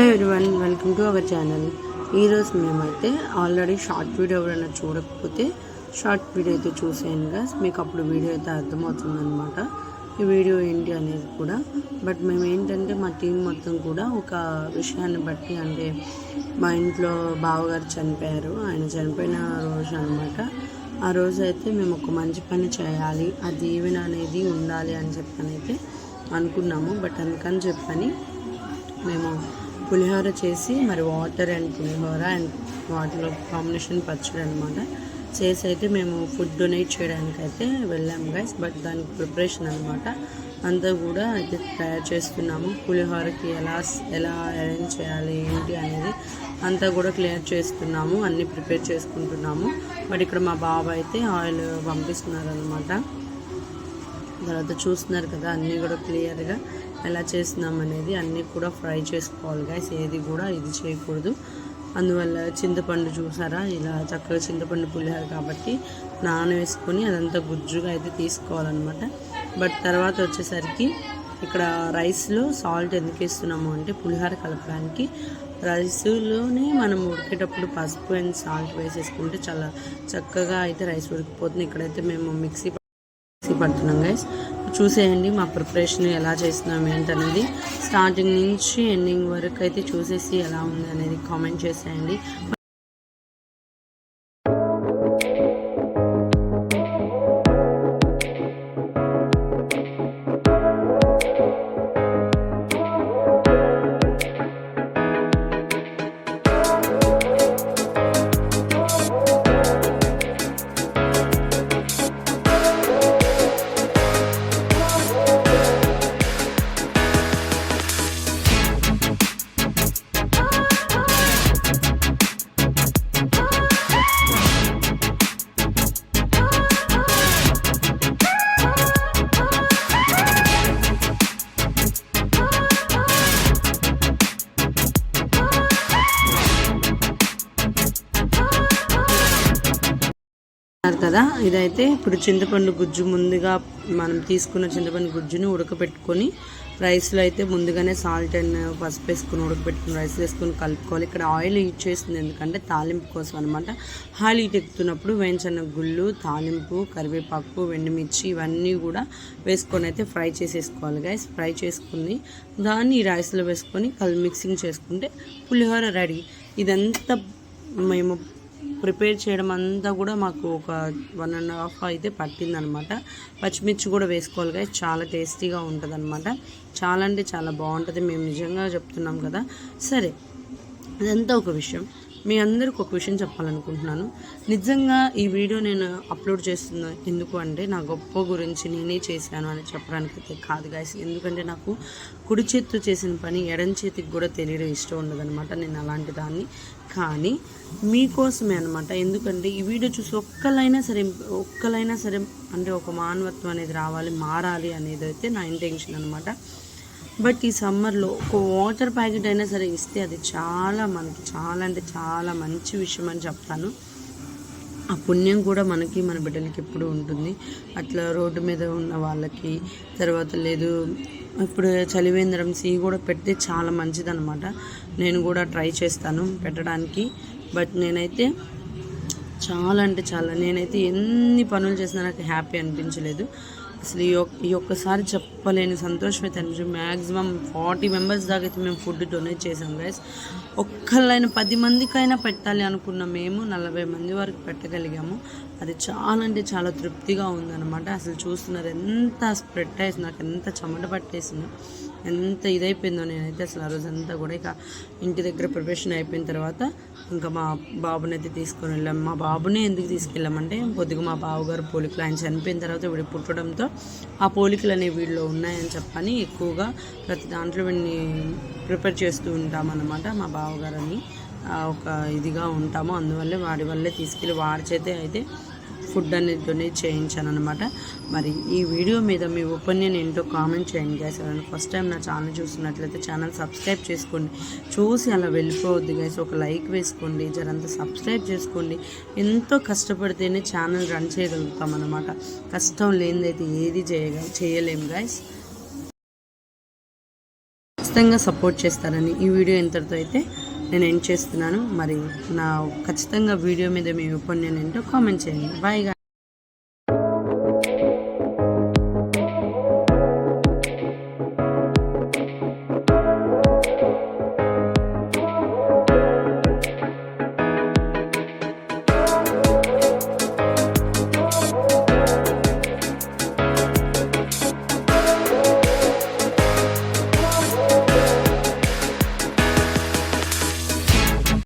Hello everyone welcome to our channel ఈరోజు మేమైతే already short video ఎవరైనా చూడకపోతే షార్ట్ వీడియో అయితే చూసేయండి guys. మీకు అప్పుడు వీడియో అయితే అర్థమవుతుందనమాట ఈ వీడియో ఏంటి అనేది కూడా. బట్ మేము ఏంటంటే మా టీం మొత్తం కూడా ఒక విషయాన్ని బట్టి అంటే మా ఇంట్లో బావగారు చనిపోయారు. ఆయన చనిపోయిన రోజు అనమాట ఆ రోజు అయితే మేము ఒక మంచి పని చేయాలి. ఆ దీవెన అనేది ఉండాలి అని చెప్పని అయితే అనుకున్నాము. బట్ అందుకని చెప్పని మేము పులిహోర చేసి మరి వాటర్ అండ్ పులిహోర అండ్ వాటిలో కాంబినేషన్ పచ్చడి అనమాట చేసి అయితే మేము ఫుడ్ డొనేట్ చేయడానికి అయితే వెళ్ళాము గైస్ బట్ దానికి ప్రిపరేషన్ అనమాట అంతా కూడా అయితే తయారు చేస్తున్నాము. పులిహోరకి ఎలా ఎలా అరేంజ్ చేయాలి ఏంటి అనేది అంతా కూడా క్లియర్ చేస్తున్నాము అన్నీ ప్రిపేర్ చేసుకుంటున్నాము. బట్ ఇక్కడ మా బాబా అయితే ఆయిల్ పంపిస్తున్నారు అనమాట తర్వాత చూస్తున్నారు కదా అన్నీ కూడా క్లియర్గా ఎలా చేస్తున్నాం అనేది అన్నీ కూడా ఫ్రై చేసుకోవాలి గైస్ ఏది కూడా ఇది చేయకూడదు. అందువల్ల చింతపండు చూసారా? ఇలా చక్కగా చింతపండు పులిహారు కాబట్టి నానవేసుకొని అదంతా గుజ్జుగా అయితే తీసుకోవాలన్నమాట. బట్ తర్వాత వచ్చేసరికి ఇక్కడ రైస్లో సాల్ట్ ఎందుకు వేస్తున్నాము అంటే పులిహోర కలపడానికి. రైస్లోనే మనం ఉడికేటప్పుడు పసుపు అండ్ సాల్ట్ వేసేసుకుంటే చాలా చక్కగా అయితే రైస్ ఉడికిపోతుంది. ఇక్కడైతే మేము మిక్సీ పడుతున్నాం గైస్ చూసేయండి మా ప్రిపరేషన్ ఎలా చేస్తున్నాం ఏంటనేది. స్టార్టింగ్ నుంచి ఎండింగ్ వరకు అయితే చూసేసి ఎలా ఉంది అనేది కామెంట్ చేసేయండి. అన్నారు కదా. ఇదైతే ఇప్పుడు చింతపండు గుజ్జు ముందుగా మనం తీసుకున్న చింతపండు గుజ్జుని ఉడకబెట్టుకొని రైస్లో అయితే ముందుగానే సాల్ట్ అండ్ పసుపు వేసుకుని ఉడకబెట్టుకుని రైస్ వేసుకొని కలుపుకోవాలి. ఇక్కడ ఆయిల్ యూజ్ చేస్తుంది ఎందుకంటే తాలింపు కోసం అనమాట ఆయిల్ ఎక్కుతున్నప్పుడు వేయించిన గుళ్ళు తాలింపు కరివేపాకు వెండిమిర్చి ఇవన్నీ కూడా వేసుకొని అయితే ఫ్రై చేసేసుకోవాలి గైస్ ఫ్రై చేసుకుని దాన్ని ఈ రైస్లో వేసుకొని కల్ మిక్సింగ్ చేసుకుంటే పులిహోర రెడీ. ఇదంతా మేము ప్రిపేర్ చేయడం అంతా కూడా మాకు ఒక వన్ అండ్ హాఫ్ అయితే పట్టిందనమాట. పచ్చిమిర్చి కూడా వేసుకోవాలి guys. చాలా టేస్టీగా ఉంటుంది అనమాట చాలా అంటే చాలా బాగుంటుంది. మేము నిజంగా చెప్తున్నాం కదా. సరే ఇదంతా ఒక విషయం. మీ అందరికి ఒక విషయం చెప్పాలనుకుంటున్నాను. నిజంగా ఈ వీడియో నేను అప్లోడ్ చేస్తున్నా ఎందుకు అంటే నా గొప్ప గురించి నేనే చేశాను అని చెప్పడానికి అయితే కాదు గాయస్ ఎందుకంటే నాకు కుడి చేతితో చేసిన పని ఎడం చేతికి కూడా తెలియడం ఇష్టం ఉండదనమాట నేను అలాంటి దాన్ని. కానీ మీకోసమే అనమాట ఎందుకంటే ఈ వీడియో చూసి ఒక్కలైనా సరే ఒక్కలైనా సరే అంటే ఒక మానవత్వం అనేది రావాలి మారాలి అనేది అయితే నా ఇంటెన్షన్ అనమాట బట్ ఈ సమ్మర్లో ఒక వాటర్ ప్యాకెట్ అయినా సరే ఇస్తే అది చాలా మనకి చాలా అంటే చాలా మంచి విషయం అని చెప్తాను. ఆ పుణ్యం కూడా మనకి మన బిడ్డలకి ఎప్పుడు ఉంటుంది. అట్లా రోడ్డు మీద ఉన్న వాళ్ళకి తర్వాత లేదు ఇప్పుడు చలివేంద్రం సి కూడా పెడితే చాలా మంచిదన్నమాట. నేను కూడా ట్రై చేస్తాను పెట్టడానికి. బట్ నేనైతే చాలా అంటే చాలా నేనైతే ఎన్ని పనులు చేసినా నాకు హ్యాపీ అనిపించలేదు. అసలు ఈ ఈ ఒక్కసారి చెప్పలేని సంతోషం అయితే అనిపించింది మ్యాక్సిమం ఫార్టీ మెంబర్స్ దాకా అయితే మేము ఫుడ్ డొనేట్ చేసాం గైస్ ఒక్కళ్ళైనా పది మందికైనా పెట్టాలి అనుకున్న మేము నలభై మంది వరకు పెట్టగలిగాము. అది చాలా అంటే చాలా తృప్తిగా ఉందన్నమాట. అసలు చూస్తున్నారు ఎంత స్ప్రెడ్ అయ్యేసి నాకు ఎంత చెమట పట్టేసిందో. ఎంత ఇదైపోయిందో నేనైతే అసలు ఆ రోజంతా కూడా ఇక ఇంటి దగ్గర ప్రిపరేషన్ అయిపోయిన తర్వాత ఇంకా మా బాబుని అయితే తీసుకొని వెళ్ళాం. మా బాబుని ఎందుకు తీసుకెళ్ళామంటే కొద్దిగా మా బావగారు పోలికలు ఆయన చనిపోయిన తర్వాత వీడు పుట్టడంతో ఆ పోలికలు అనేవి వీడిలో ఉన్నాయని చెప్పని ఎక్కువగా ప్రతి దాంట్లో వీడిని ప్రిపేర్ చేస్తూ ఉంటామన్నమాట మా బావగారని. ఒక ఇదిగా ఉంటాము. అందువల్లే వాడి వల్లే తీసుకెళ్ళి వాడి చేతే అయితే ఫుడ్ అనేది డొనేట్ చేయించాను అనమాట మరి ఈ వీడియో మీద మీ ఒపీనియన్ ఏంటో కామెంట్ చేయండి గ్యాస్ ఎవరైనా ఫస్ట్ టైం నా ఛానల్ చూస్తున్నట్లయితే ఛానల్ సబ్స్క్రైబ్ చేసుకోండి. చూసి అలా వెళ్ళిపోవద్దు గ్యాస్ ఒక లైక్ వేసుకోండి. జరంతా సబ్స్క్రైబ్ చేసుకోండి. ఎంతో కష్టపడితేనే ఛానల్ రన్ చేయగలుగుతాం అనమాట కష్టం లేనిదైతే ఏది చేయగ చేయలేం గైస్ ఖచ్చితంగా సపోర్ట్ చేస్తారని ఈ వీడియో ఇంతటితో అయితే నేను ఎండ్ చేస్తున్నాను? మరి నా ఖచ్చితంగా వీడియో మీద మీ ఒపీనియన్ ఏంటో కామెంట్ చేయండి. బాయ్